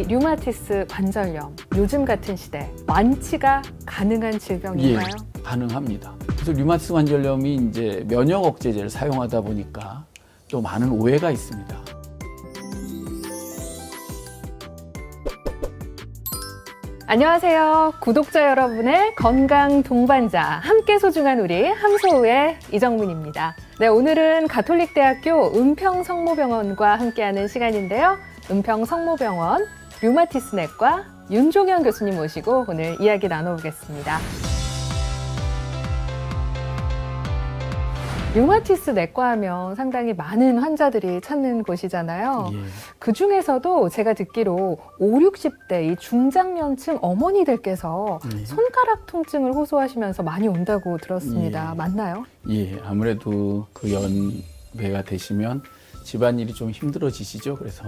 이 류마티스 관절염 요즘 같은 시대 완치가 가능한 질병인가요? 예, 가능합니다. 그래서 류마티스 관절염이 이제 면역 억제제를 사용하다 보니까 또 많은 오해가 있습니다. 안녕하세요. 구독자 여러분의 건강 동반자 함께 소중한 우리 함소우의 이정문입니다. 네, 오늘은 가톨릭대학교 은평성모병원과 함께하는 시간인데요. 은평성모병원 류마티스내과 윤종현 교수님 모시고 오늘 이야기 나눠보겠습니다. 류마티스 내과 하면 상당히 많은 환자들이 찾는 곳이잖아요. 예. 그 중에서도 제가 듣기로 5, 60대 이 중장년층 어머니들께서 예. 손가락 통증을 호소하시면서 많이 온다고 들었습니다. 예. 맞나요? 예, 아무래도 그 연배가 되시면 집안일이 좀 힘들어지시죠. 그래서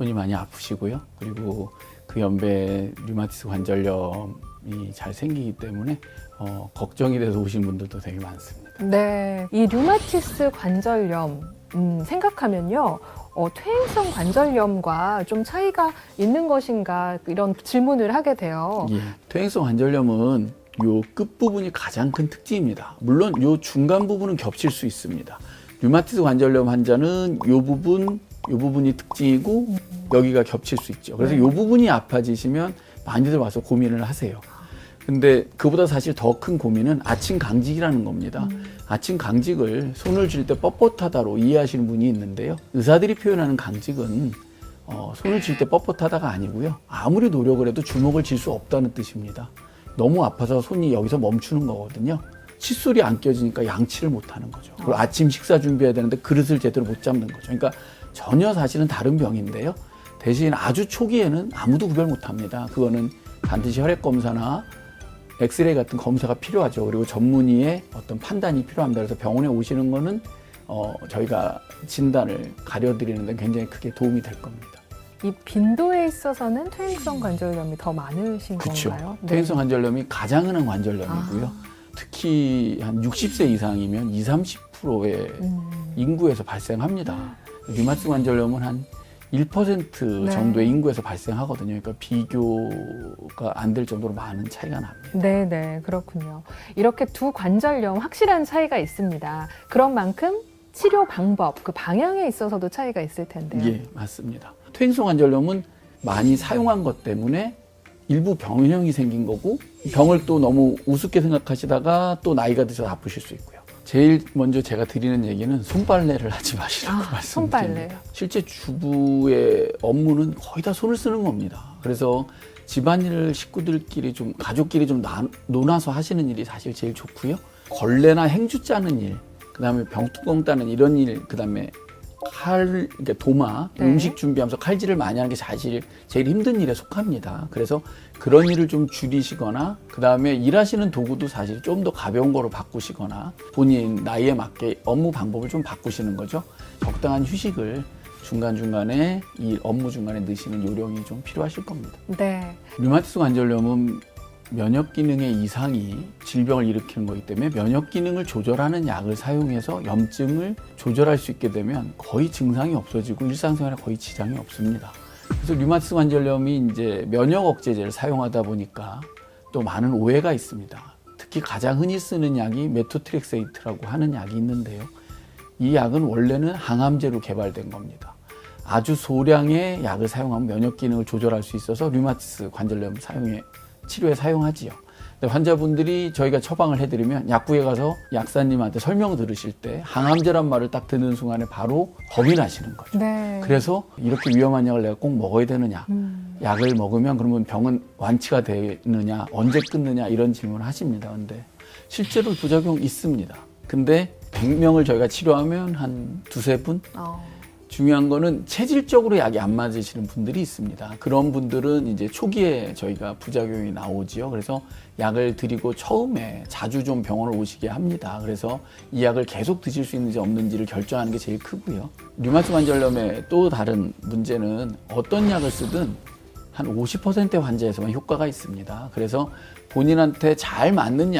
손이 많이 아프시고요. 그리고 그 연배 류마티스 관절염이 잘 생기기 때문에 어, 걱정이 돼서 오신 분들도 되게 많습니다. 네. 이 류마티스 관절염 음, 생각하면요. 어, 퇴행성 관절염과 좀 차이가 있는 것인가 이런 질문을 하게 돼요. 예, 퇴행성 관절염은 요 끝부분이 가장 큰 특징입니다. 물론 요 중간 부분은 겹칠 수 있습니다. 류마티스 관절염 환자는 요 부분, 요 부분이 특징이고 여기가 겹칠 수 있죠. 그래서 요 부분이 아파지시면 많이들 와서 고민을 하세요. 근데 그보다 사실 더 큰 고민은 아침 강직이라는 겁니다. 아침 강직을 손을 쥘 때 뻣뻣하다로 이해하시는 분이 있는데요. 의사들이 표현하는 강직은 어, 손을 쥘 때 뻣뻣하다가 아니고요. 아무리 노력을 해도 주먹을 쥘수 없다는 뜻입니다. 너무 아파서 손이 여기서 멈추는 거거든요. 칫솔이 안 껴지니까 양치를 못 하는 거죠. 그리고 아침 식사 준비해야 되는데 그릇을 제대로 못 잡는 거죠. 그러니까 전혀 사실은 다른 병인데요. 대신 아주 초기에는 아무도 구별 못 합니다. 그거는 반드시 혈액 검사나 엑스레이 같은 검사가 필요하죠. 그리고 전문의의 어떤 판단이 필요합니다. 그래서 병원에 오시는 거는 어, 저희가 진단을 가려드리는 데 굉장히 크게 도움이 될 겁니다. 이 빈도에 있어서는 퇴행성 관절염이 더 많으신 그렇죠. 건가요? 네. 퇴행성 관절염이 가장 흔한 관절염이고요. 아. 특히 한 60세 이상이면 20, 30%의 음. 인구에서 발생합니다. 류마티스 관절염은 한 1% 네. 정도의 인구에서 발생하거든요. 그러니까 비교가 안 될 정도로 많은 차이가 납니다. 네, 네, 그렇군요. 이렇게 두 관절염 확실한 차이가 있습니다. 그런 만큼 치료 방법, 그 방향에 있어서도 차이가 있을 텐데요. 예, 맞습니다. 퇴행성 관절염은 많이 사용한 것 때문에 일부 병형이 생긴 거고 병을 또 너무 우습게 생각하시다가 또 나이가 드셔서 아프실 수 있고요. 제일 먼저 제가 드리는 얘기는 손빨래를 하지 마시라고 아, 말씀드립니다. 실제 주부의 업무는 거의 다 손을 쓰는 겁니다. 그래서 집안일을 식구들끼리 좀 가족끼리 좀 나, 논아서 하시는 일이 사실 제일 좋고요. 걸레나 행주 짜는 일, 그다음에 병뚜껑 따는 이런 일, 그다음에 칼, 그러니까 도마, 네. 음식 준비하면서 칼질을 많이 하는 게 사실 제일 힘든 일에 속합니다. 그래서 그런 일을 좀 줄이시거나, 그 다음에 일하시는 도구도 사실 좀 더 가벼운 거로 바꾸시거나, 본인 나이에 맞게 업무 방법을 좀 바꾸시는 거죠. 적당한 휴식을 중간중간에 이 업무 중간에 넣으시는 요령이 좀 필요하실 겁니다. 네. 류마티스 관절염은 면역 기능의 이상이 질병을 일으키는 거기 때문에 면역 기능을 조절하는 약을 사용해서 염증을 조절할 수 있게 되면 거의 증상이 없어지고 일상생활에 거의 지장이 없습니다. 그래서 류마티스 관절염이 이제 면역 억제제를 사용하다 보니까 또 많은 오해가 있습니다. 특히 가장 흔히 쓰는 약이 메토트렉세이트라고 하는 약이 있는데요. 이 약은 원래는 항암제로 개발된 겁니다. 아주 소량의 약을 사용하면 면역 기능을 조절할 수 있어서 류마티스 관절염 사용에 치료에 사용하지요. 근데 환자분들이 저희가 처방을 해드리면 약국에 가서 약사님한테 설명 들으실 때 항암제란 말을 딱 듣는 순간에 바로 겁이 나시는 거죠. 네. 그래서 이렇게 위험한 약을 내가 꼭 먹어야 되느냐. 음. 약을 먹으면 그러면 병은 완치가 되느냐, 언제 끊느냐 이런 질문을 하십니다. 근데 실제로 부작용 있습니다. 근데 100명을 저희가 치료하면 한 두세 분? 어. 중요한 거는 체질적으로 약이 안 맞으시는 분들이 있습니다. 그런 분들은 이제 초기에 저희가 부작용이 나오지요. 그래서 약을 드리고 처음에 자주 좀 병원을 오시게 합니다. 그래서 이 약을 계속 드실 수 있는지 없는지를 결정하는 게 제일 크고요. 류마티스 관절염의 또 다른 문제는 어떤 약을 쓰든 한 50%의 환자에서만 효과가 있습니다. 그래서 본인한테 잘 맞는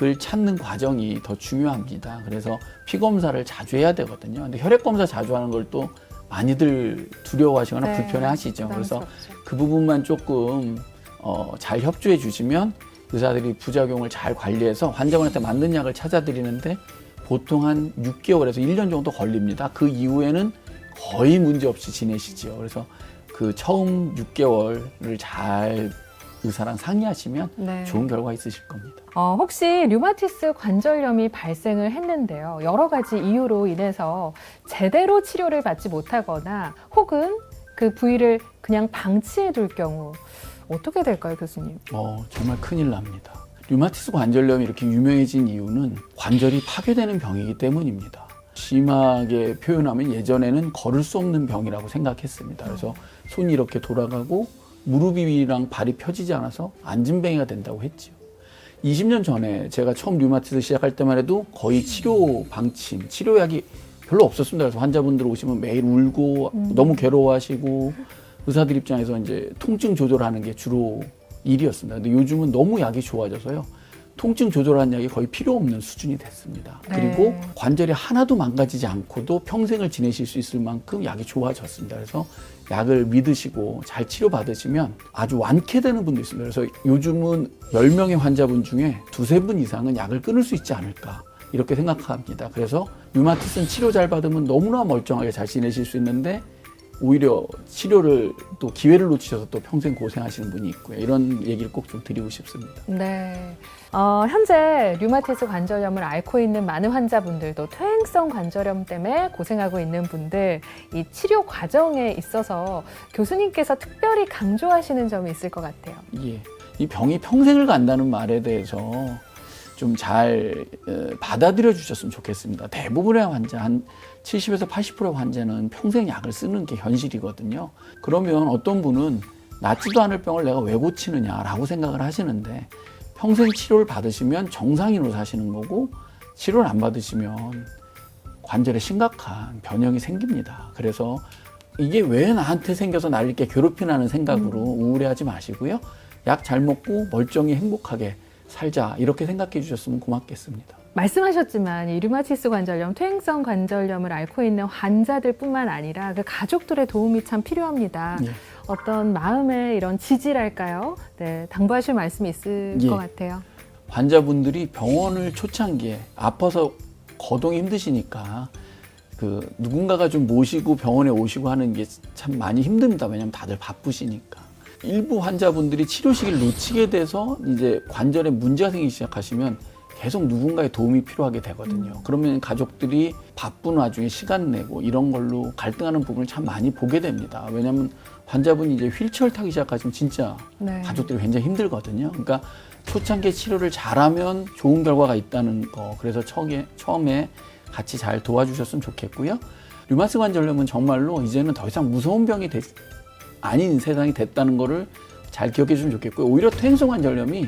약을 찾는 과정이 더 중요합니다. 그래서 피 검사를 자주 해야 되거든요. 근데 혈액 검사 자주 하는 걸 또 많이들 두려워하시거나 네, 불편해하시죠. 그래서. 그 부분만 조금 어, 잘 협조해 주시면 의사들이 부작용을 잘 관리해서 환자분한테 맞는 약을 찾아드리는데 보통 한 6개월에서 1년 정도 걸립니다. 그 이후에는 거의 문제 없이 지내시지요. 그래서 그 처음 6개월을 잘 의사랑 상의하시면 네. 좋은 결과 있으실 겁니다. 어, 혹시 류마티스 관절염이 발생을 했는데요. 여러 가지 이유로 인해서 제대로 치료를 받지 못하거나 혹은 그 부위를 그냥 방치해 둘 경우 어떻게 될까요, 교수님? 어, 정말 큰일 납니다. 류마티스 관절염이 이렇게 유명해진 이유는 관절이 파괴되는 병이기 때문입니다. 심하게 표현하면 예전에는 걸을 수 없는 병이라고 생각했습니다. 그래서 손이 이렇게 돌아가고 무릎이랑 발이 펴지지 않아서 앉은뱅이가 된다고 했지요. 20년 전에 제가 처음 류마티스 시작할 때만 해도 거의 치료 방침, 치료약이 별로 없었습니다. 그래서 환자분들 오시면 매일 울고 너무 괴로워하시고 의사들 입장에서 이제 통증 조절하는 게 주로 일이었습니다. 근데 요즘은 너무 약이 좋아져서요. 통증 조절하는 약이 거의 필요 없는 수준이 됐습니다. 네. 그리고 관절이 하나도 망가지지 않고도 평생을 지내실 수 있을 만큼 약이 좋아졌습니다. 그래서 약을 믿으시고 잘 치료받으시면 아주 완쾌되는 분도 있습니다. 그래서 요즘은 10명의 환자분 중에 두세 분 이상은 약을 끊을 수 있지 않을까. 이렇게 생각합니다. 그래서 류마티스는 치료 잘 받으면 너무나 멀쩡하게 잘 지내실 수 있는데 오히려 치료를 또 기회를 놓치셔서 또 평생 고생하시는 분이 있고요. 이런 얘기를 꼭 좀 드리고 싶습니다. 네. 어, 현재 류마티스 관절염을 앓고 있는 많은 환자분들도 퇴행성 관절염 때문에 고생하고 있는 분들 이 치료 과정에 있어서 교수님께서 특별히 강조하시는 점이 있을 것 같아요. 예. 이 병이 평생을 간다는 말에 대해서 좀 잘 받아들여 주셨으면 좋겠습니다. 대부분의 환자, 한 70에서 80%의 환자는 평생 약을 쓰는 게 현실이거든요. 그러면 어떤 분은 낫지도 않을 병을 내가 왜 고치느냐라고 생각을 하시는데 평생 치료를 받으시면 정상인으로 사시는 거고 치료를 안 받으시면 관절에 심각한 변형이 생깁니다. 그래서 이게 왜 나한테 생겨서 나를 이렇게 괴롭히나는 생각으로 우울해하지 마시고요. 약 잘 먹고 멀쩡히 행복하게 살자 이렇게 생각해 주셨으면 고맙겠습니다. 말씀하셨지만 이 류마티스 관절염, 퇴행성 관절염을 앓고 있는 환자들뿐만 아니라 그 가족들의 도움이 참 필요합니다. 예. 어떤 마음의 이런 지지랄까요? 네, 당부하실 말씀이 있을 예. 것 같아요. 환자분들이 병원을 초창기에 아파서 거동이 힘드시니까 그 누군가가 좀 모시고 병원에 오시고 하는 게 참 많이 힘듭니다. 왜냐하면 다들 바쁘시니까. 일부 환자분들이 치료 시기를 놓치게 돼서 이제 관절에 문제가 생기기 시작하시면 계속 누군가의 도움이 필요하게 되거든요. 그러면 가족들이 바쁜 와중에 시간 내고 이런 걸로 갈등하는 부분을 참 많이 보게 됩니다. 왜냐하면 환자분이 이제 휠체어를 타기 시작하시면 진짜 네. 가족들이 굉장히 힘들거든요. 그러니까 초창기 치료를 잘하면 좋은 결과가 있다는 거. 그래서 처음에, 처음에 같이 잘 도와주셨으면 좋겠고요. 류마스 관절염은 정말로 이제는 더 이상 무서운 병이 됐- 아닌 세상이 됐다는 거를 잘 기억해 주시면 좋겠고요. 오히려 퇴행성 관절염이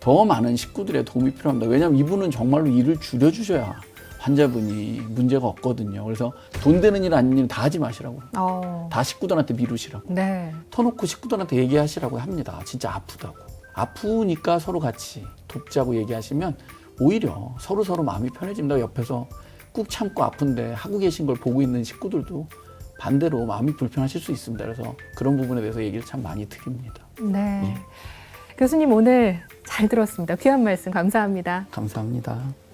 더 많은 식구들의 도움이 필요합니다. 왜냐하면 이분은 정말로 일을 줄여주셔야 환자분이 문제가 없거든요. 그래서 돈 되는 일 아닌 일 다 하지 마시라고. 어, 다 식구들한테 미루시라고. 네. 터놓고 식구들한테 얘기하시라고 합니다. 진짜 아프다고. 아프니까 서로 같이 돕자고 얘기하시면 오히려 서로 서로 마음이 편해집니다. 옆에서 꾹 참고 아픈데 하고 계신 걸 보고 있는 식구들도 반대로 마음이 불편하실 수 있습니다. 그래서 그런 부분에 대해서 얘기를 참 많이 드립니다. 네. 교수님 오늘 잘 들었습니다. 귀한 말씀 감사합니다. 감사합니다.